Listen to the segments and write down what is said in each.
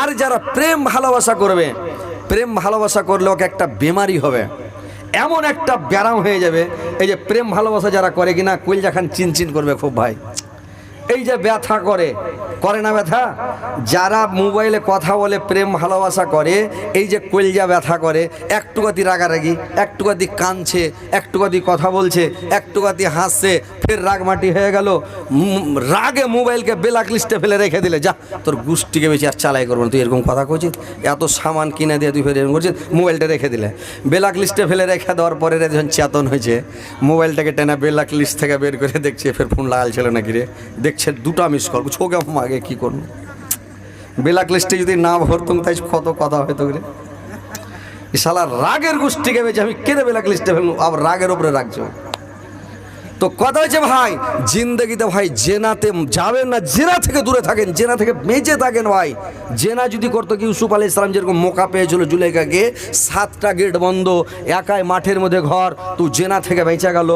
আর যারা প্রেম ভালোবাসা করবে, প্রেম ভালোবাসা করলেও একটা বেমারি হবে। এমন একটা ব্যারাম হয়ে যাবে, এই যে প্রেম ভালোবাসা যারা করে কিনা কইলজা খান চিনচিন করবে খুব ভাই। এই যে ব্যথা করে করে না ব্যথা? যারা মোবাইলে কথা বলে, প্রেম, ভালোবাসা করে, এই যে কলজা ব্যথা করে একটু কাতি রাগারাগি একটু কাতি কাঁদছে একটু কাতি কথা বলছে একটু কাতি হাসছে, ফের রাগমাটি হয়ে গেল। রাগে মোবাইলকে বেলাক লিস্টে ফেলে রেখে দিলে, যা, তোর গুষ্টিকে বেশি আর চালাই করব না, তুই এরকম কথা করছিস এত সামান কিনে দিয়ে তুই ফের এরকম করছিস? মোবাইলটা রেখে দিলে। বেলাক লিস্টে ফেলে রেখে দেওয়ার পরে যখন চেতন হয়েছে, মোবাইলটাকে টেনে বেলাক লিস্ট থেকে বের করে দেখছে, ফের ফোন লাগাল ছিল নাকি রে? দেখছে দুটো মিস করব ছোকে আগে কী করব? বেলা লিস্টে যদি না ভরতুম, তাই কত কথা হয়তো রে। সালা রাগের গোষ্ঠী গেবে আমি কেদে বেলা লিস্টে ফেলব, আবার রাগের ওপরে রাখছো তো কথা হচ্ছে ভাই, জিন্দগিতে ভাই, জেনাতে যাবেন না, জেনা থেকে দূরে থাকেন, জেনা থেকে বেঁচে থাকেন ভাই। জেনা যদি করতো কি, ইউসুফ আলী ইসলাম যেরকম মোকা পেয়েছিল জুলেখাকে সাতটা গেট বন্ধ, একাই মাঠের মধ্যে ঘর, তো জেনা থেকে বেঁচে গেল।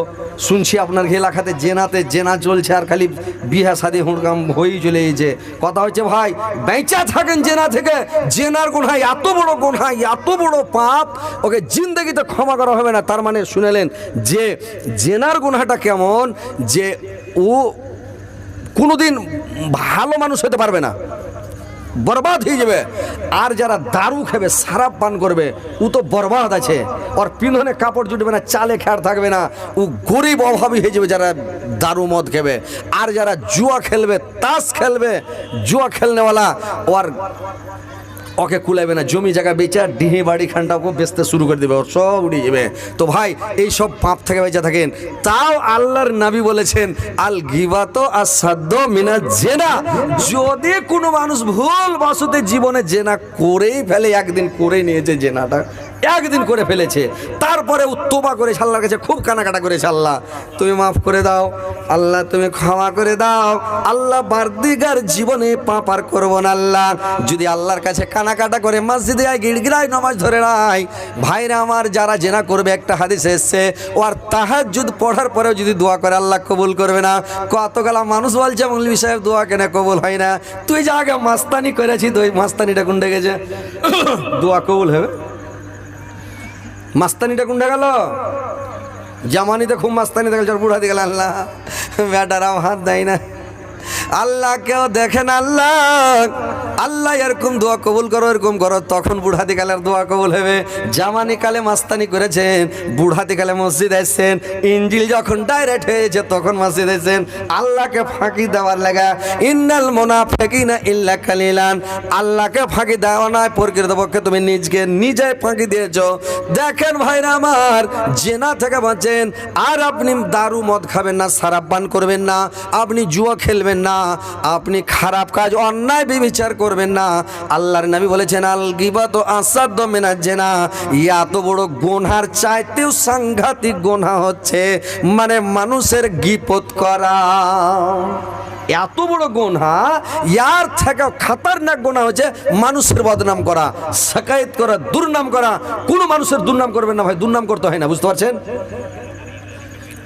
শুনছি আপনার এলাকাতে জেনাতে জেনা চলছে আর খালি বিহা শাদি হুড়কাম হয়েই চলে গেছে কথা হচ্ছে ভাই, বেঁচা থাকেন জেনা থেকে, জেনার গোনায় এত বড় গোনায়, এত বড় পাপ, ওকে জিন্দগিতে ক্ষমা করা হবে না। তার মানে শুনেলেন যে, জেনার গুনাহটা কেমন যে ও কোনোদিন ভালো মানুষ হতে পারবে না, বরবাদ হয়ে যাবে। আর যারা দারু খাবে, সারাপ পান করবে, ও তো বরবাদ আছে। ওর পিন্ধনে কাপড় জুটবে না, চালে খেয়ার থাকবে না। ও গরিব অভাবী হয়ে যাবে যারা দারু মদ খেবে। আর যারা জুয়া খেলবে, তাস খেলবে, জুয়া খেলনেওয়ালা, ওর ওকে কুলাইবে না, জমি জায়গা বেচা, ডিহি বাড়ি খানটা ওকে বেচতে শুরু করে দেবে, ওর সব উড়ে যাবে। তো ভাই, এই সব পাপ থেকে বেঁচে থাকেন। তাও আল্লাহর নাবি বলেছেন, আল গিবাত আর সাদ্য মিনা জেনা। যদি কোনো মানুষ ভুল বসতে জীবনে জেনা করেই ফেলে, একদিন করে নিয়েছে জেনাটা। একদিন করে ফেলেছে। তারপরে উত্তবা করে আল্লাহর কাছে খুব কানাকাটা করেছে আল্লাহ তুমি মাফ করে দাও, আল্লাহ তুমি ক্ষমা করে দাও, আল্লাহ বার্দিগার জীবনে পাপ আর করব না আল্লাহ। যদি আল্লাহর কাছে কানাকাটা করে মসজিদে আয়, গিড়গিড়ায় নামাজ ধরে নাই ভাইরা আমার, যারা জেনা করবে, একটা হাদিস এসছে ও আর তাহার যদি পড়ার পরেও যদি দোয়া করে, আল্লাহ কবুল করবে না। কতকালা মানুষ বলছে মৌলভী সাহেব, দোয়া কেন কবুল হয় না? তুই যা আগে মাস্তানি করেছি তুই মাস্তানিটা কোনটা গেছে দোয়া কবুল হবে? মাস্তানিটা কোনটা গেল? জামানিতে খুব মাস্তানি চল বুড়া দিয়ে গেল, আল্লাহ। ব্যাটারাও হাত দেয় না। আল্লাহ কেউ দেখেন আল্লাহ। আল্লাহ এরকম দোয়া কবুল করো, এরকম করো, তখন বুড়াতি কালের দোয়া কবুল হবে। জামানি কালে মাস্তানি করেছেন বুড়াতি কালে মসজিদ এসছেন ইঞ্জিল যখন ডাইরেক্ট হয়েছে তখন মসজিদ এসছেন আল্লাহকে ফাঁকি দেওয়ার লাগা, ইন্নাল মোনা ফাঁকি না ইল্লা কালিলান। আল্লাহকে ফাঁকি দেওয়া নয়, প্রকৃতপক্ষে তুমি নিজকে নিজে ফাঁকি দিয়েছ। দেখেন ভাইরা আমার, জেনা থেকে বাঁচেন, আর আপনি দারু মদ খাবেন না, সারাপ পান করবেন না, আপনি জুয়া খেলবেন না আপনি খারাপ কাজ, অন্যায় বিবিচার করবেন না। আল্লাহর নবী বলেছেন, আল গিবাত আসাদ্দ মেনা জেনা। এত বড় গোনহার চাইতেও সাংঘাতিক গোনা হচ্ছে মানে মানুষের গিপত করা। এত বড় গোনা ইয়ার থেকে খাতারনাক গোনা হচ্ছে মানুষের বদনাম করা শাকায়ত করা, দুর্নাম করা। কোনো মানুষের দুর্নাম করবেন না ভাই, দুর্নাম করতে হয় না, বুঝতে পারছেন?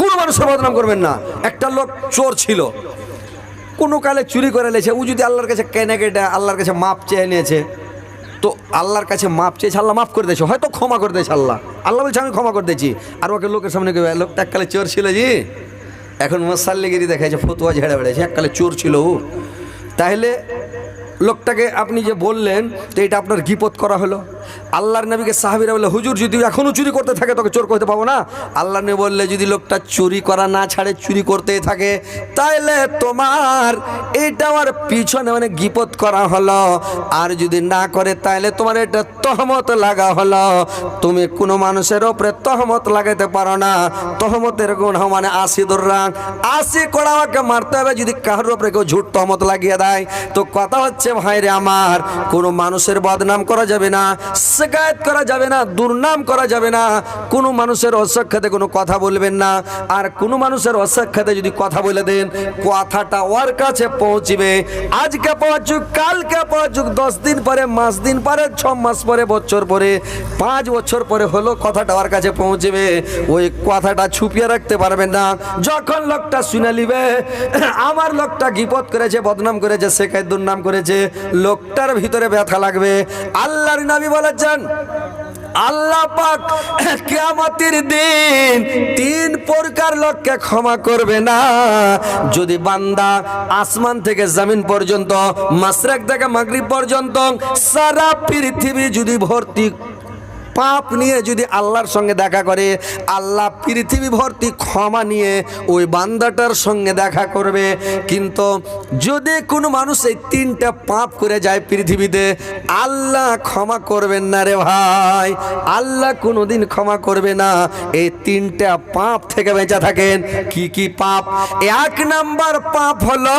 কোনো মানুষের বদনাম করবেন না। একটা লোক চোর ছিল কোনো কালে চুরি করে লেছে। ও যদি আল্লাহর কাছে কেনে কেটে, আল্লাহর কাছে মাপ চেয়ে নিয়েছে, তো আল্লাহর কাছে মাপ চেয়েছে আল্লাহ মাফ করে দিয়েছে। হয়তো ক্ষমা করে দিয়েছে আল্লাহ। আল্লাহ বলছে, আমি ক্ষমা করে দিয়েছি। আর ওকে লোকের সামনে কেউ লোকটা এককালে চোর ছিল জি। এখন মশাল্লিগিরি দেখাচ্ছে ফতুয়া ঝেড়ে বেড়েছে এককালে চোর ছিল ও। তাহলে লোকটাকে আপনি যে বললেন, তো এটা আপনার গিপত করা হলো। আল্লাহর নবীকে সাহাবিরা বললে হুজুর, যদি এখনও চুরি করতে থাকে, তোকে চোর করতে পাবো না? আল্লাহ নবী বললে, যদি লোকটা চুরি করা না ছাড়ে, চুরি করতেই থাকে তাহলে তোমার এটা আমার পিছনে মানে গিপত করা হলো। আর যদি না করে তাহলে তোমার এটা তহমত লাগা হলো। তুমি কোনো মানুষের ওপরে তহমত লাগাইতে পারো না। তহমতের গুণ মানে আশি দোরাং আশি কড়াওয়াকে মারতে হবে, যদি কারোর ওপরে কেউ ঝুট তহমত লাগিয়ে দেয়। তো কথা হচ্ছে, ভাইরে আমার, কোনো মানুষের বদনাম করা যাবে না। শিকায়ত করা যাবে না, দুর্নাম করা যাবে না। কোনো মানুষের অসাক্ষাতে কোনো কথা বলবেন না। আর কোনো মানুষের অসাক্ষাতে যদি কথা বলে দেন, কথাটা ওর কাছে পৌঁছিবে। আজকে পৌঁছুক কালকে পৌঁছুক দশ দিন পরে, মাস দিন পরে, ছ মাস পরে, বছর পরে, পাঁচ বছর পরে হলো কথাটা ওর কাছে পৌঁছবে। ওই কথাটা ছুপিয়ে রাখতে পারবেন না। যখন লোকটা শুনে নিবে, আমার লোকটা গিপত করেছে, বদনাম করেছে শেখায় দুর্নাম করেছে, লোকটার ভিতরে ব্যথা লাগবে। আল্লাহর নবী বলেছেন আল্লাহ পাক কিয়ামতের দিন তিন প্রকার লোককে ক্ষমা করবে না। যদি বান্দা আসমান থেকে জামিন পর্যন্ত মাসরাক থেকে মাগরিব পর্যন্ত, সারা পৃথিবী যদি ভর্তি পাপ নিয়ে যদি আল্লাহর সঙ্গে দেখা করে, আল্লাহ পৃথিবী ভর্তি ক্ষমা নিয়ে ওই বান্দাটার সঙ্গে দেখা করবে। কিন্তু যদি কোনো মানুষ এই তিনটা পাপ করে যায় পৃথিবীতে, আল্লাহ ক্ষমা করবেন না রে ভাই। আল্লাহ কোনোদিন ক্ষমা করবে না। এই তিনটা পাপ থেকে বেঁচে থাকেন। কি কি পাপ? এক নাম্বার পাপ হলো,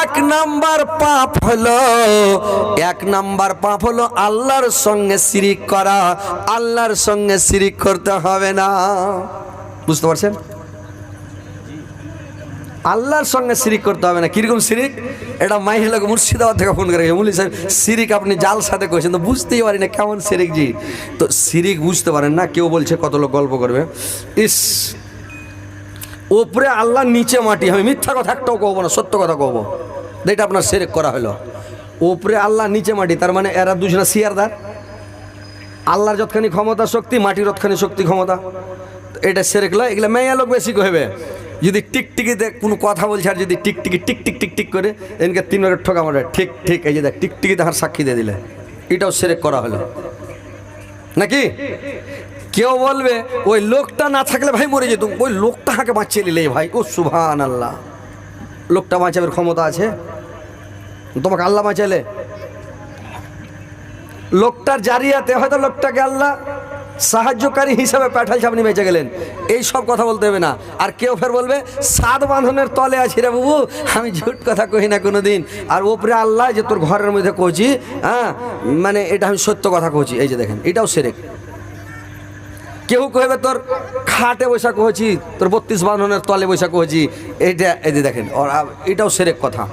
এক নাম্বার পাপ হলো, এক নাম্বার পাপ হলো আল্লাহর সঙ্গে শিরিক করা। আল্লাহর সঙ্গে শিরিক করতে হবে না। বুঝতে পারছেন? আল্লাহর সঙ্গে শিরিক করতে হবে না। কীরকম শিরিক? এটা মাহিলাকে মুর্শিদাবাদ থেকে ফোন করে মুলি সাহেব শিরিক আপনি জাল সাথে করেছেন। তো বুঝতেই পারি না কেমন শিরিক জি। তো শিরিক বুঝতে পারেন না, কেউ বলছে কত লোক গল্প করবে। ইস, ওপরে আল্লাহ, নিচে মাটি আমি মিথ্যা কথা একটাও কহবো না, সত্য কথা কহবো এটা আপনার সেরেক করা হলো। ওপরে আল্লাহ, নিচে মাটি, তার মানে এরা দুজনা শিয়ারদার। আল্লাহর যতখানি ক্ষমতা, শক্তি, মাটির যতখানি শক্তি ক্ষমতা। এটা সেরেকলা এগুলো মেয়া লোক বেশি কহবে যদি টিকটিকিতে কোনো কথা বলছে আর যদি টিকটিকি টিক টিক টিক টিক করে, এনকে তিন বারের ঠোকা মারে, ঠিক ঠিক, এই যে দেখ টিকটিকি দেখার সাক্ষী দিয়ে দিলে। এটাও সেরেক করা হলো। নাকি? কেউ বলবে, ওই লোকটা না থাকলে ভাই মরে যেত ওই লোকটা হাঁকে বাঁচিয়ে নিলে ভাই। ও সুভান আল্লাহ লোকটা বাঁচাবের ক্ষমতা আছে? তোমাকে আল্লাহ বাঁচালে লোকটার জারিয়াতে হয়তো লোকটাকে আল্লাহ সাহায্যকারী হিসাবে পাঠাইছে আপনি বেঁচে গেলেন। এই সব কথা বলতে হবে না। আর কেউ ফের বলবে সাত বাঁধনের তলে আছি রে বাবু, আমি ঝুট কথা কহি না কোনো দিন আর ওপরে আল্লাহ যে তোর ঘরের মধ্যে কইছি হ্যাঁ মানে এটা আমি সত্য কথা কইছি এই যে দেখেন, এটাও সেরেক। কেউ কহবে তোর খাটে বৈশা কহছি তোর বত্রিশ বাঁধনের তলে বৈশা কহছি এইটা এই যে দেখেন এটাও সেরেক কথা।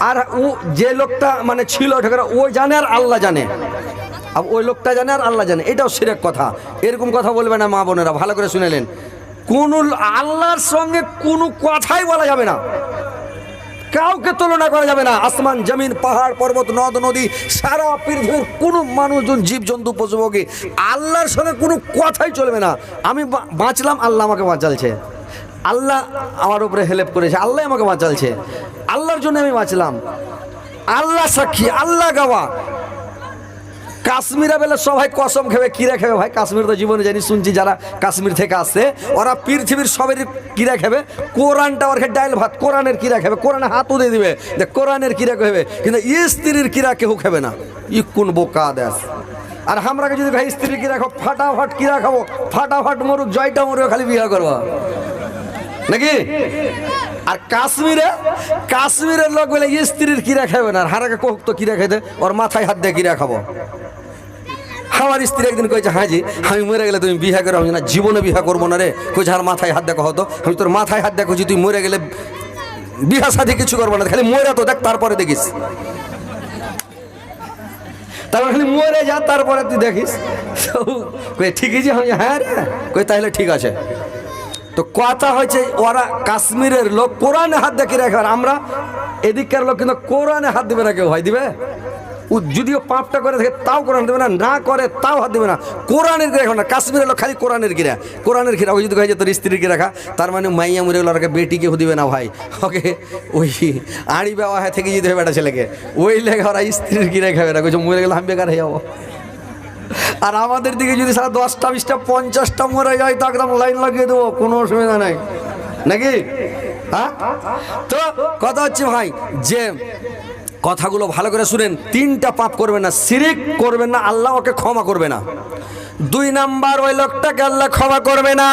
আর ও যে লোকটা মানে ছিল ওটা ও জানে আর আল্লাহ জানে। আর ওই লোকটা জানে আর আল্লাহ জানে। এটাও সেরেক কথা। এরকম কথা বলবে না মা বোনেরা, ভালো করে শুনেলেন কোন আল্লাহর সঙ্গে কোনো কথাই বলা যাবে না। কাউকে তুলনা করা যাবে না। আসমান, জমিন, পাহাড়, পর্বত, নদ, নদী, সারা পৃথিবীর কোনো মানুষজন, জীবজন্তু, পশুপক্ষী, আল্লাহর সঙ্গে কোনো কথাই চলবে না। আমি বাঁচলাম, আল্লাহ আমাকে বাঁচালছে। আল্লাহ আমার উপরে হেল্প করেছে। আল্লাহ আমাকে বাঁচালছে। আল্লাহর জন্য আমি বাঁচলাম। আল্লাহ সাক্ষী, আল্লাহ গাওয়া। কাশ্মীরে বেলে সবাই কসম খেবে, কিরা খেবে ভাই? কাশ্মীর তো জীবনে জানি, শুনছি যারা কাশ্মীর থেকে আসছে, ওরা পৃথিবীর সবের কিরা খেবে। কোরআনটা ওর ডাইল ভাত, কোরআনের কিরা খেবে, কোরআনে হাতও দিয়ে দিবে। যে কোরআনের কিরা খেবে, কিন্তু স্ত্রীর কিরা কেউ খেবে না। ই কোন বোকা দেশ। আর আমরাকে যদি ভাই স্ত্রীর কিরা খাব ফাটাফাট কিরা খাব, ফাটাফাট মরুক, জয়টা মরুক, খালি বিয়ে করব। নাকি? আর কাশ্মীরে, কাশ্মীরের লোক বলে স্ত্রীর কিরা খাবে না? আর হারাকে কোক তো কিরা খেতে ওর মাথায় হাত দিয়ে কিরা খাব আমার স্ত্রী একদিন কয়েছে হ্যাঁ জি, আমি মরে গেলে তুমি বিহা করো, আমি না জীবনে বিহা করব না রে। কইছে, আর মাথায় হাত দেখো হতো আমি তোর মাথায় হাত দেখো তুই মরে গেলে বিহা সাথে কিছু করব না খালি মরে তো দেখ, তারপরে দেখিস। তারপর খালি মরে যা, তারপরে তুই দেখিস। ঠিকই যে, আমি হ্যাঁ রে। কই, তাহলে ঠিক আছে। তো কথা হয়েছে, ওরা কাশ্মীরের লোক, কোরআনে হাত দেখে রাখে। আর আমরা এদিককার লোক কিন্তু কোরআনে হাত দেবে না, কেউ হয় দিবে? ও যদিও পাপটা করে থাকে, তাও কোরআন দেবে না না করে তাও হাত দেবে না। কোরআনের গিরা এখন না, কাশ্মীরের লোক খালি কোরআনের গিরা কোরআনের গিরা ওই যদি কয়ে যে তোর স্ত্রীর গিরা খা তার মানে মাইয়া মরে গেল ওকে বেটিকে দিবে না ভাই। ওকে, ওই আড়ি বাবা থেকে যেতে হবে বেটা ছেলেকে। ওই লেগে ওরা স্ত্রীর গিরা খাবে না, কইছে মরে গেলে আমি বেকার হয়ে যাব। আর আমাদের দিকে যদি সারা দশটা, বিশটা, পঞ্চাশটা মরে যায় তো একদম লাইন লাগিয়ে দেবো, কোনো অসুবিধা নাই। নাকি? হ্যাঁ? তো কথা হচ্ছে ভাই, যে কথাগুলো ভালো করে শুনেন, তিনটা পাপ করবেন না সিরিক করবেন না, আল্লাহ ওকে ক্ষমা করবে না। দুই নাম্বার, ওই লোকটাকে আল্লাহ ক্ষমা করবে না।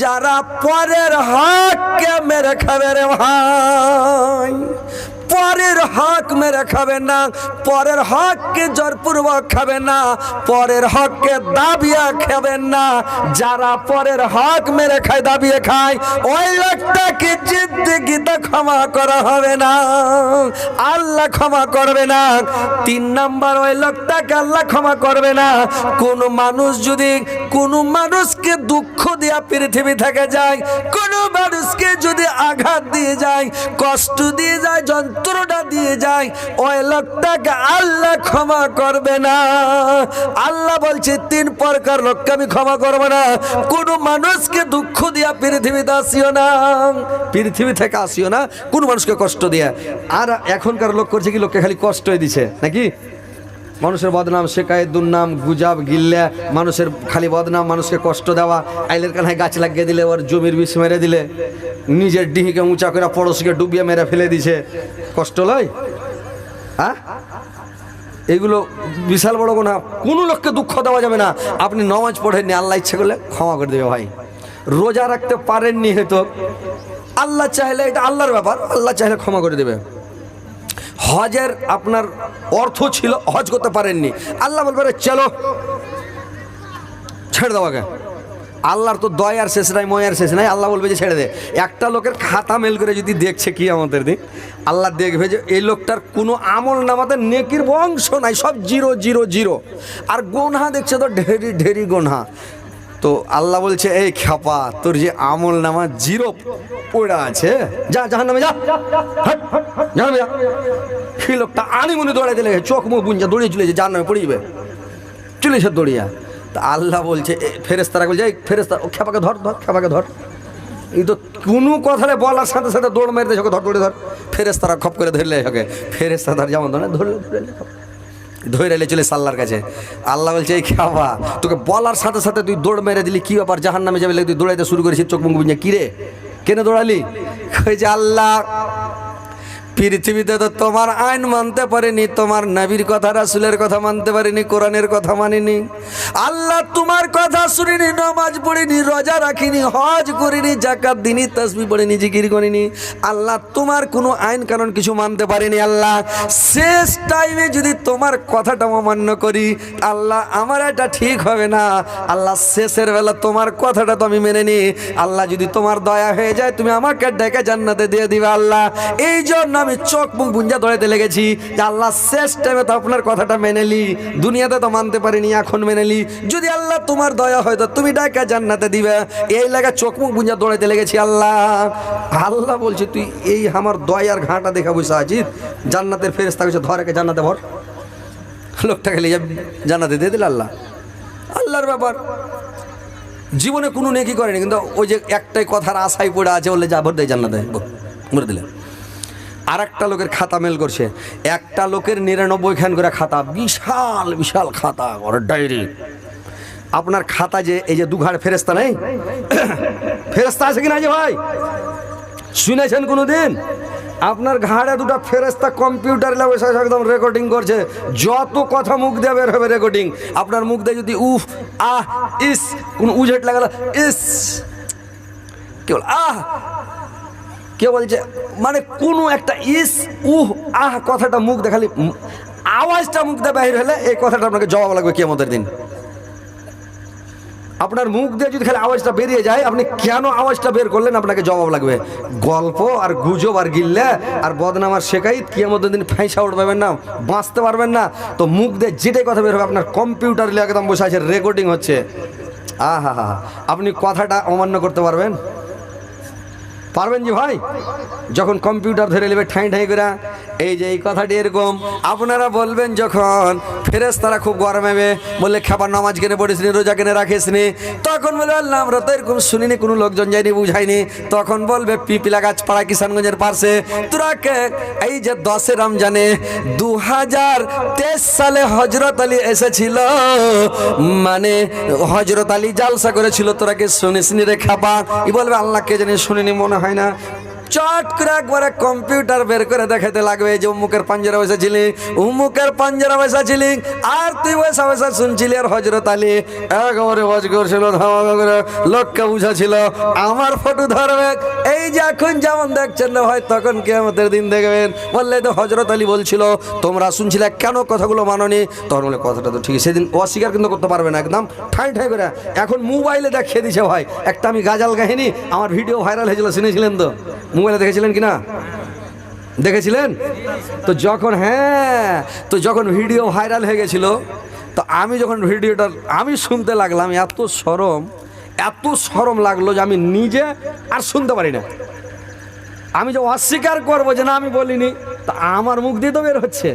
যারা পরের হককে মেরে খাবে রে ভাই পরের হক মেরে খাবে না, পরের হককে জোরপূর্বক খাবে না, পরের হককে দাবিয়া খাবেন না। যারা পরের হক মেরে খায়, দাবিয়ে খায়, ওই লোকটাকে জিদ্দিগিতে ক্ষমা করা হবে না। আল্লাহ ক্ষমা করবে না। তিন নাম্বার, ওই লোকটাকে আল্লাহ ক্ষমা করবে না। কোন মানুষ যদি, কোন মানুষকে দুঃখ দেওয়া পৃথিবী থেকে যায়, কোন মানুষকে যদি আঘাত দিয়ে যায়, কষ্ট দিয়ে যায় যন্ত্রণা দিয়ে যায়, ওই লোকটাকে আল্লাহ ক্ষমা করবে না। আল্লাহ বলছে, তিন প্রকার লোককে আমি ক্ষমা করব না। কোন মানুষকে দুঃখ দিয়া পৃথিবীতে আসিও না। পৃথিবী থেকে আসিও না, কোন মানুষকে কষ্ট দিয়া। আর এখনকার লোক করছে কি, লোককে খালি কষ্টই দিছে, নাকি? মানুষের বদনাম শেখায় দুর্নাম, গুজাব, গিল্লা, মানুষের খালি বদনাম, মানুষকে কষ্ট দেওয়া। আইলের কানায় গাছ লাগিয়ে দিলে, ওর জমির বিষ মেরে দিলে। নিজের ডিহিকে উঁচা করে পড়োশিকে ডুবিয়ে মেরে ফেলে দিছে। কষ্ট লয়? হ্যাঁ এগুলো বিশাল বড় গোনা কোনো লোককে দুঃখ দেওয়া যাবে না। আপনি নমাজ পড়েননি আল্লাহ ইচ্ছে করলে ক্ষমা করে দেবে ভাই। রোজা রাখতে পারেননি হয়তো। আল্লাহ চাইলে এটা আল্লাহর ব্যাপার আল্লাহ চাইলে ক্ষমা করে দেবে। হজের আপনার অর্থ ছিল হজ করতে পারেননি। আল্লাহ বলবে "রে, চলো ছেড়ে দেওয়াকে আল্লাহর তো দয়ার শেষ নাই ময়ার শেষ নাই, আল্লাহ বলবে যে ছেড়ে দে। একটা লোকের খাতা মেল করে যদি দেখছে কি আমাদের দিন, আল্লাহ দেখবে যে এই লোকটার কোনো আমল নামাতে নেকির বংশ নাই, সব জিরো জিরো জিরো। আর গোনহা দেখছে তো ঢেরি ঢেরি গোনহা। তো আল্লাহ বলছে, এই খাপা তোর যে আমল নামা জিরো পড়া আছে, যা জাহান নামে যা জাহান্নামে যা। সেই লোকটা আনিমুনি দৌড়াইতে লেগে চোখ, মুখ, বুঞ্জা দৌড়িয়ে চলেছে জাহান নামে পড়িবে। চলেছে দৌড়িয়া। তা আল্লাহ বলছে ফেরেস্তারা বলছে, এই ফেরেস্তা ও খেপাকে ধর ধর, খেপাকে ধর। এই তো কোনো কথাটা বলার সাথে সাথে দৌড় মেরে দেয় ধর, দৌড়ে ধর। ফেরেস্তারা খপ করে ধরলে, ওকে ফেরেস্তা ধর, যেমন ধরে ধরলে ধরে এলে চলে সাল্লার কাছে। আল্লাহ বলছে, এই খাওয়া তোকে বলার সাথে সাথে তুই দৌড় মেরে দিলি, কি ব্যাপার জাহান নামে যাবে, তুই দৌড়াইতে শুরু করেছিস, চোখ মুখ বুঝে কিরে কেন দৌড়ালি? ওই যে, আল্লাহ পৃথিবীতে তো তোমার আইন মানতে পারিনি, তোমার নাবির কথা, রাসুলের কথা মানতে পারিনি, কোরআনের কথা মানিনি। আল্লাহ তোমার কথা শুনিনি, নামাজ পড়িনি, রোজা রাখিনি, হজ করিনি জাকাত দিনি তসবি পড়িনি, জিকির করিনি। আল্লাহ তোমার কোনো আইন কারণ কিছু মানতে পারিনি, আল্লাহ। শেষ টাইমে যদি তোমার কথাটা অমান্য করি, আল্লাহ, আমার এটা ঠিক হবে না। আল্লাহ, শেষের বেলা তোমার কথাটা তো আমি মেনে নিই। আল্লাহ, যদি তোমার দয়া হয়ে যায়, তুমি আমাকে ডেকে জান্নাতে দিয়ে দিবে, আল্লাহ। এই জন্য আমি চোখ মুখ বুঞ্জা দৌড়াতে লেগেছি যে আল্লাহ শেষ টাইমে তো আপনার কথাটা মেনে লি। দুনিয়াতে তো মানতে পারিনি, এখন মেনে লি। যদি আল্লাহ তোমার দয়া হয় তো তুমি ডাকে জান্নাতে দিবে। এই লাগা চোখ মুখ বুঞ্জা দৌড়াতে লেগেছি আল্লাহ। আল্লাহ বলছে, তুই এই আমার দয়ার ঘাটা দেখা বসে আছিস। জান্নাতের ফেরেস্তা কইছে, ধর একে জান্নাতে ভর। লোকটাকে নিয়ে জান্নাতে দিয়ে দিল আল্লাহ। আল্লাহর ব্যাপার। জীবনে কোনো নেকি করেনি, কিন্তু ওই যে একটাই কথার আশায় পড়ে আছে, বললে, যা, ভর দেয় জান্নাতে মরে দিলে আর একটা লোকের খাতা মেল করছে। একটা লোকের নিরানব্বই খান করে খাতা, বিশাল বিশাল খাতা, ওর ডায়েরি আপনার খাতা যে, এই যে দুঘাড় ফেরেস্তা নেই? ফেরেস্তা আছে কিনা যে ভাই? শুনেছেন কোনো দিন আপনার ঘাড়ে দুটো ফেরেস্তা কম্পিউটার বসে একদম রেকর্ডিং করছে। যত কথা মুখ দিয়ে বের হবে রেকর্ডিং আপনার মুখ দিয়ে যদি উফ, আহ, ইস, কোন উঝেট লাগালো, ইস কেবল আহ কে বলছে মানে কোনো একটা ইস, উহ, আহ কথাটা মুখ দেখালি আওয়াজটা মুখ দিয়ে বাহির হলে এই কথাটা আপনাকে জবাব লাগবে কেমতের দিন। আপনার মুখ দিয়ে যদি খালি আওয়াজটা বেরিয়ে যায়, আপনি কেন আওয়াজটা বের করলেন আপনাকে জবাব লাগবে? গল্প আর গুজব আর গিল্লা আর বদনাম আর শেখাইত কিয়ামতের দিন ফাঁসা উঠবেন না, বাঁচতে পারবেন না। তো মুখ দিয়ে যেটাই কথা বের হবে, আপনার কম্পিউটার একদম বসে আছে, রেকর্ডিং হচ্ছে। আহা হা, আপনি কথাটা অমান্য করতে পারবেন? পারবেন জি ভাই? যখন কম্পিউটার ধরে নেবে ঠাঁই ঠাঁই করে, এই যে এই কথাটি এরকম, আপনারা বলবেন যখন ফেরেস তারা খুব গরম হবে বললে, খাবার নামাজ কেনে পড়িসনি রোজা কেনে রাখিসনি তখন বলে আল্লাহ, আমরা তো এরকম শুনিনি, কোনো লোকজন যায়নি বুঝাইনি তখন বলবে, পিপিলা গাছপাড়া কিষানগঞ্জের পাশে তোরা কে, এই যে দশে রমজানে দু হাজার তেইশ সালে হজরত আলী এসেছিল মানে হজরত আলী জালসা করেছিল, তোরা কি শুনিসনি রে খাপা? ই বলবে আল্লাহকে জানি শুনিনি মনে হয় না। চট করে একবারে কম্পিউটার বের করে দেখাতে লাগবে যে উমুকের পাঞ্জারা বসেছিলি উমুকের পাঞ্জারা বসেছিলি আর তুই বসা বসা শুনছিলি আর হজরত আলী। একবারে হজ করছিল ধামাকা করে লোককে বুঝাছিল, আমার ফটো ধরবে। এই যে এখন যেমন দেখছেন না হয় তখন কে আমাদের দিন দেখবেন। বললে তো হজরত আলী বলছিল, তোমরা শুনছিলে কেন কথাগুলো মাননি? তখন বলে, কথাটা তো ঠিক সেদিন অস্বীকার কিন্তু করতে পারবে না, একদম ঠাই ঠাই করে। এখন মোবাইলে দেখিয়ে দিছে ভাই, একটা আমি গাজাল কাহিনী, আমার ভিডিও ভাইরাল হয়েছিল, শুনেছিলেন তো? মোবাইলে দেখেছিলেন কি না? দেখেছিলেন? তো যখন হ্যাঁ তো যখন ভিডিও ভাইরাল হয়ে গেছিল, তো আমি যখন ভিডিওটা আমি শুনতে লাগলাম, এত সরম এত সরম লাগল যে আমি নিজে আর শুনতে পারি না। আমি যে অস্বীকার করব যে না, আমি বলিনি, তা আমার মুখ দিয়ে তো বের হচ্ছে।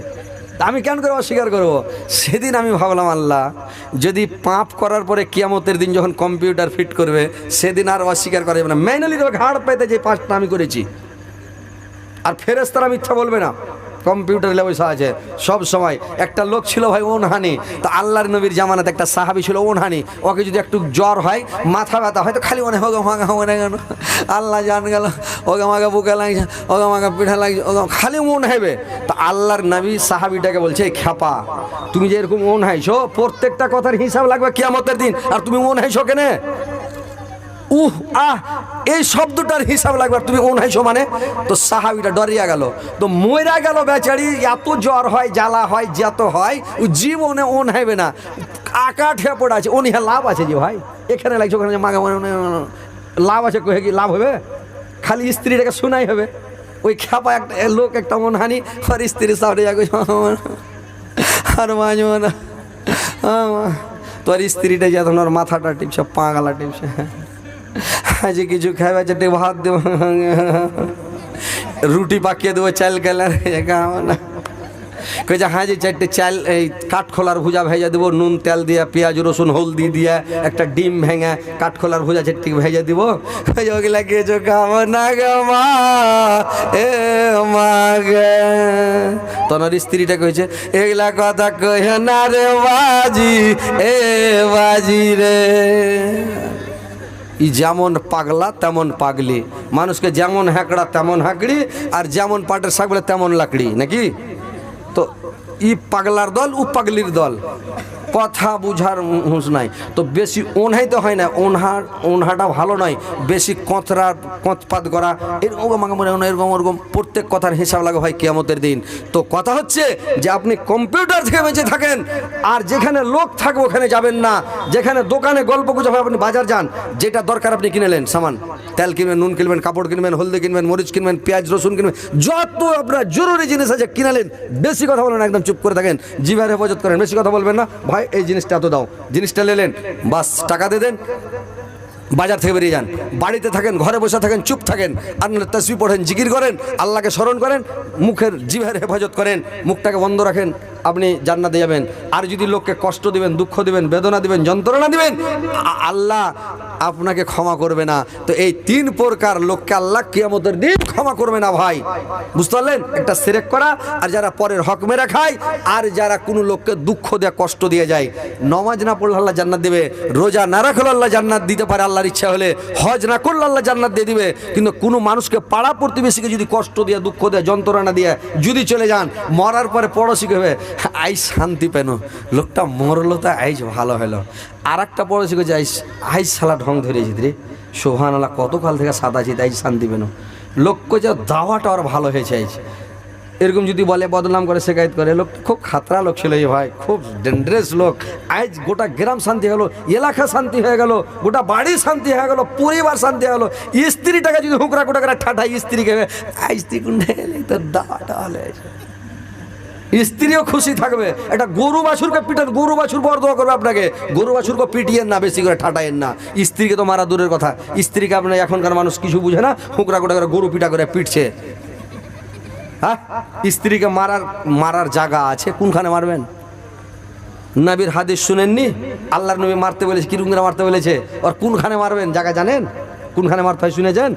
আমি কেন করে অস্বীকার করব? সেদিন আমি ভাবলাম, আল্লাহ, যদি পাপ করার পরে কিয়ামতের দিন যখন কম্পিউটার ফিট করবে, সেদিন আর অস্বীকার করা যাবে না। ম্যানুয়ালি তো ঘাড় পেতে যে পাঁচটা আমি করেছি। আর ফেরেস্তারা মিথ্যা বলবে না। কম্পিউটার বসে আছে সব সময়। একটা লোক ছিল ভাই ওনহানি, তো আল্লাহর নবীর জামানাতে একটা সাহাবি ছিল ওনহানি। ওকে যদি একটু জ্বর হয়, মাথা ব্যথা হয়, তো খালি মনে গেল আল্লাহ জান গেল ওকে মাগা বুকে লাগছে ওকে মাগা পিঠা লাগছে ওকে খালি মন হবে। তো আল্লাহর নবী সাহাবিটাকে বলছে, "এই খ্যাপা, তুমি যে এরকম মন হাইছো প্রত্যেকটা কথার হিসাব লাগবে কিয়ামতের দিন, আর তুমি মন হাইছো কেনে? উহ, আহ, এই শব্দটার হিসাব লাগবে তুমি ওনাইছো মানে তো সাহাবিটা ডরিয়া গেল। তো মইরা গেল বেচারি, এত জ্বর হয়, জ্বালা হয় যত হয়, ও জীবনে ওন হাইবে না। আকাঠ হয়ে পড়ে আছে ওনি হ্যাঁ লাভ আছে যে ভাই। এখানে লাগছে, ওখানে মাগা মানে লাভ আছে কহে কি লাভ হবে? খালি স্ত্রীটাকে শোনাই হবে। ওই খেপা একটা লোক একটা মন হানি আর স্ত্রী সামনে যাকে আর মাঝে না তোর স্ত্রীটা যখন ওর মাথাটা টিপছে, পাগালা টিপছে। আজ কিছু খাইবা চারটে ভাত দেবো। রুটি পাকিয়ে দেবো, চাল কালার না। কইছে হ্যাঁ যে চারটে চাল, এই কাঠখোলার ভুজা ভেজা দেবো, নুন, তেল দিয়ে, পেঁয়াজ, রসুন, হলদি দিয়া, একটা ডিম ভেঙে কাঠখোলার ভুজা চারটি ভেজে দিব। ওগুলা কিছু খাব না গে মা এ মা গে। তনার স্ত্রীটা কইছে, এগুলা কথা কইহ না রে বাজি, এ বাজি রে। ই যেমন পাগলা, তেমন পাগলি। মানুষকে যেমন হ্যাঁকড়া, তেমন হ্যাঁকড়ি, আর যেমন পাটের শাক তেমন লাকড়ি, নাকি? ই পাগলার দল ও পাগলির দল। কথা বুঝার হুঁশ নাই। তো বেশি ওনহাইতে হয় না ওনহার ওনহাটা ভালো নয়। বেশি কঁথরা কঁথপাত করা, এরকম আমাকে মনে হয় এরকম, ওরকম প্রত্যেক কথার হিসাব লাগে হয় কিয়ামতের দিন। তো কথা হচ্ছে যে আপনি কম্পিউটার থেকে বেঁচে থাকেন, আর যেখানে লোক থাকবে ওখানে যাবেন না। যেখানে দোকানে গল্প গুজব আপনি বাজার যান, যেটা দরকার আপনি কিনেলেন সামান। তেল কিনবেন, নুন কিনবেন, কাপড় কিনবেন, হলদি কিনবেন, মরিচ কিনবেন, পেঁয়াজ, রসুন কিনবেন, যত আপনার জরুরি জিনিস আছে কিনালেন বেশি কথা বলেন একদম চুপ করে থাকেন, জিভার হেফাজত করেন। বেশি কথা বলবেন না। ভাই, এই জিনিসটা এত দাও। জিনিসটা নিলেন, বাস, টাকা দিয়ে দেন। বাজার থেকে বেরিয়ে যান। বাড়িতে থাকেন, ঘরে বসে থাকেন, চুপ থাকেন, আর তসবি পড়েন, জিকির করেন, আল্লাহকে স্মরণ করেন, মুখের জিভের হেফাজত করেন, মুখটাকে বন্ধ রাখেন, আপনি জান্নাতে যাবেন। আর যদি লোককে কষ্ট দিবেন, দুঃখ দিবেন, বেদনা দিবেন, যন্ত্রণা দিবেন আল্লাহ আপনাকে ক্ষমা করবে না। তো এই তিন প্রকার লোককে আল্লাহ কিয়ামতের দিন ক্ষমা করবে না ভাই। বুঝতে পারলেন? একটা সেরেক করা, আর যারা পরের হক মেরে খায়, আর যারা কোনো লোককে দুঃখ দেয়, কষ্ট দিয়ে যায়। নমাজ না পড়লে আল্লাহ জান্নাত দেবে, রোজা না রাখলে আল্লাহ জান্নাত দিতে পারে আল্লাহর ইচ্ছা হলে হজ না করলে আল্লাহ জান্নাত দিয়ে দিবে। কিন্তু কোনো মানুষকে পাড়া প্রতিবেশীকে যদি কষ্ট দিয়ে, দুঃখ দিয়ে, যন্ত্রণা দিয়ে যদি চলে যান, মরার পরে পড়োশিকে হবে আই শান্তি পেন, লোকটা মরলো তা আইজ ভালো হলো। আর একটা পড়োশিকে যে আইস আইস সালা ঢং ধরেছি রে। সোহান আল্লাহ কতকাল থেকে সাদা ছিল আইস শান্তি পেন। লোককে যে দাওয়াটা আর ভালো হয়েছে আইস এরকম যদি বলে, বদনাম করে শেখায়ত করে লোক খুব খাতরা লোক ছিল এই ভাই, খুব ডেঞ্জারাস লোক। আজ গোটা গ্রাম শান্তি হলো এলাকা শান্তি হয়ে গেল, গোটা বাড়ি শান্তি হয়ে গেল, পরিবার শান্তি হয়ে গেলো। স্ত্রীটাকে যদি হুকরা কুটা করে ঠাঠাই স্ত্রীকে আজ স্ত্রী কুন্ডে গেলে তোর দাওয়াটা হলে। স্ত্রীও খুশি থাকবে। একটা গরু বাছুরকে পিটান গরু বাছুর বর্ধ করবে আপনাকে। গরু বাছুরকে পিটিয়েন না, বেশি করে ঠাটাইয়েন না। স্ত্রীকে তো মারা দূরের কথা। স্ত্রীকে আপনার এখনকার মানুষ কিছু বুঝে না হুকরা কুটা করে গরু পিটা করে পিটছে। হ্যাঁ? স্ত্রীকে মারার মারার জায়গা আছে, কোনখানে মারবেন? নবীর হাদিস শুনেননি? আল্লাহর নবী মারতে বলেছে কীরকম করে মারতে বলেছে? আর কোনখানে মারবেন? জায়গা জানেন? কোনখানে মারতে হয় শুনেছেন?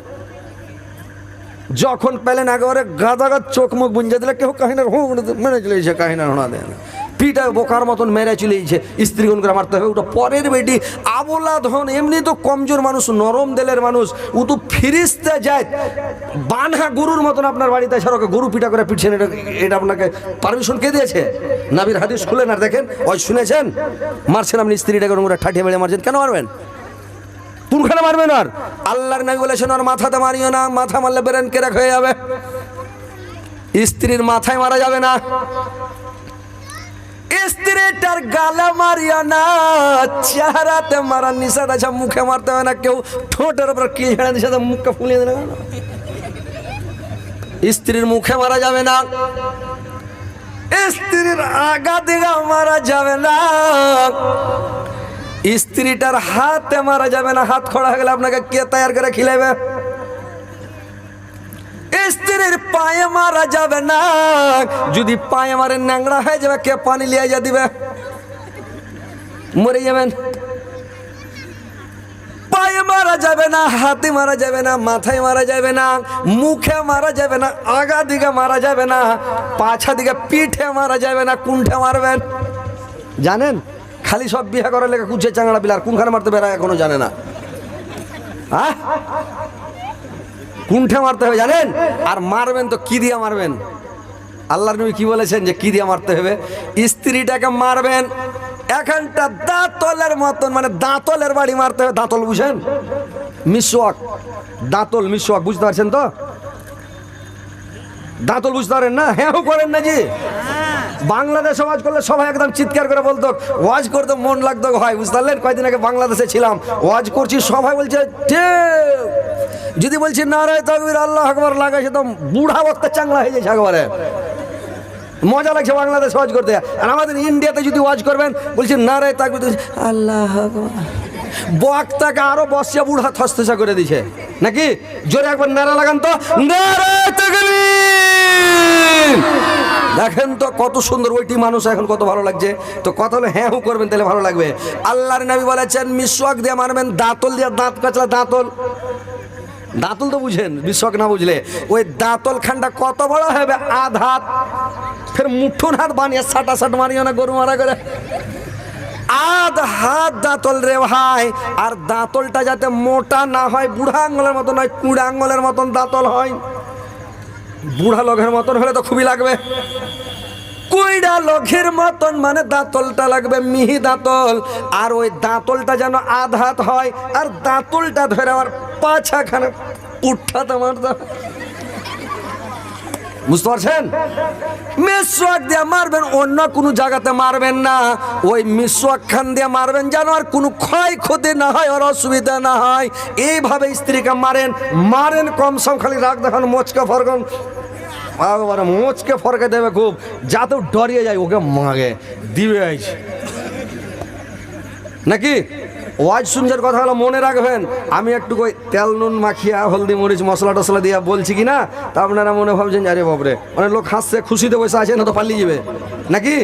যখন পেলেন একেবারে গাদা গাদ চোখ মুখ বুঞ্জে দিলে কেউ কাহিনার হো মেনে চলেছে, কাহিনার হোনা দেন পিটা বোকার মতন মেরে চলেছে স্ত্রী গুণ করে মারতে হবে, ওটা পরের বেটি। আবলা ধন, এমনি তো কমজোর মানুষ, নরম দেলের মানুষ। ও তো ফিরিস্তে যায় বানহা গরুর মতন আপনার বাড়িতে এসে ওকে গরু পিটা করে পিটছেন, এটা এটা আপনাকে পারমিশন কে দিয়েছে? নাবির হাদিস খুলেন আর দেখেন, ওই শুনেছেন? মারছেন আপনি স্ত্রীটাকে করে ঠাঠিয়ে মেরে মারছেন, কেন মারবেন? কোনখানে মারবেন আর? আল্লাহর নবী বলেছেন, আর মাথাতে মারিও না, মাথা মারলে বেরেন কেরাক হয়ে যাবে। স্ত্রীর মাথায় মারা যাবে না। স্ত্রীটার গালে মারিও না, চেহারাতে মারার নিষেধ আছে মুখে মারতে হবে না, কেউ ঠোঁটের উপর কি ঝেড়ে তো মুখটা ফুলিয়ে দিলে কেন? স্ত্রীর মুখে মারা যাবে না, স্ত্রীর আগা দিঘা মারা যাবে না, স্ত্রীটার হাতে মারা যাবে না, হাত খড়া হয়ে গেলে আপনাকে কে তৈয়ার করে খিলাইবে স্ত্রীর পায়ে মারা যাবে না। যদি পায়ে মারে ন্যাংরা হয়ে যাবে, কে পানি লিয়ে যা দিবে? মরে যাবেন। পায়ে মারা যাবে না, হাতে মারা যাবে না, মাথায় মারা যাবে না, মুখে মারা যাবে না, আগা দিকে মারা যাবে না, পাছা দিকে পিঠে মারা যাবে না, কুণ্ঠে মারবেন। জানেন? খালি সব বিয়ে করার লেগে কুচে চাংড়া বিলার, কোনখানে মারতে বেড়ায় এখনও জানে না। হ্যাঁ কুণ্ঠে মারতে হবে, জানেন? আর মারবেন তো কি দিয়ে মারবেন? আল্লাহর নবী কি বলেছেন যে কি দিয়ে মারতে হবে? স্ত্রীটাকে মারবেন, এখানটা দাঁতলের মতন মানে দাঁতলের বাড়ি মারতে হবে। দাঁতল বুঝেন? মিসওয়াক। দাঁতল, মিসওয়াক, বুঝতে পারছেন তো? দাঁতল বুঝতে পারেন না? হ্যাঁ করেন না জি বাংলাদেশে ওয়াজ করলে সবাই একদম চিৎকার করে বলতো, ওয়াজ করতে মন লাগতো হয়। বুঝতে পারলেন? কয়েকদিন আগে বাংলাদেশে ছিলাম, ওয়াজ করছি, সবাই বলছে, ঠিক। যদি বলছি, নারায় তকবির, আল্লাহ আকবর লাগাইছে তো বুড়া বক্তা চাংলা হয়ে যাচ্ছে একবারে। মজা লাগছে বাংলাদেশ ওয়াজ করতে। আর আমাদের ইন্ডিয়াতে যদি ওয়াজ করবেন, বলছি, নারায় তাকবির আল্লাহ বক্তাকে আরও বসিয়া বুড়া থসথসা করে দিছে। নাকি? জোরে একবার নারা লাগান তো। নারায় তাকবীর! দেখেন তো কত সুন্দর ওইটি মানুষ এখন কত ভালো লাগছে। তো কথা হলে হ্যাঁ হু করবেন, তাহলে ভালো লাগবে। আল্লাহর নবী বলেছেন, মিসওয়াক দিয়ে মারবেন, দাঁতল দিয়ে দাঁত কাচলা, দাঁতল। দাঁতল তো বুঝেন বিশ্বক না বুঝলে। ওই দাঁতল খানটা কত বড় হবে, আধ হাত। ফের মুঠুন হাত বানিয়ে সাটা সাট মারিও না, গরু মারা করে। আধ হাত দাঁতল রে ভাই, আর দাঁতলটা যাতে মোটা না হয়, বুড়া আঙ্গলের মতন হয়, কুড়া আঙ্গলের মতন দাঁতল হয়। বুড়া লঘের মতন হলে তো খুবই লাগবে কুইডা লঘের মতন মানে দাঁতলটা লাগবে, মিহি দাঁতল আর ওই দাঁতলটা যেন আধাত হয়, আর দাঁতলটা ধরে আমার পাছাখানে উঠাতে মারতে হবে। বুঝতে পারছেন? মিসওয়াক দিয়ে মারবেন, অন্য কোনো জায়গাতে মারবেন না। ওই মিসওয়াক খান দিয়ে মারবেন যেন আর কোনো ক্ষয়ক্ষতি না হয়, আর অসুবিধা না হয়। এইভাবে স্ত্রীকে মারেন মারেন কম সম, খালি রাখ দেখান, মোচকা ফরকম একবারে মোচকে ফরকে দেবে খুব। যাতে ডরিয়ে যায়, ওকে মাগে। দিবে নাকি? ওয়াজ শুনছেন কথা হলো মনে রাখবেন। আমি একটু কই তেল, নুন মাখিয়া, হলদি, মরিচ, মশলা টসলা দিয়া বলছি কি না তা আপনারা মনে ভাবছেন, আরে বাবরে অনেক লোক হাসছে, খুশিতে বসে আছে, না তো পালিয়ে যাবে। নাকি?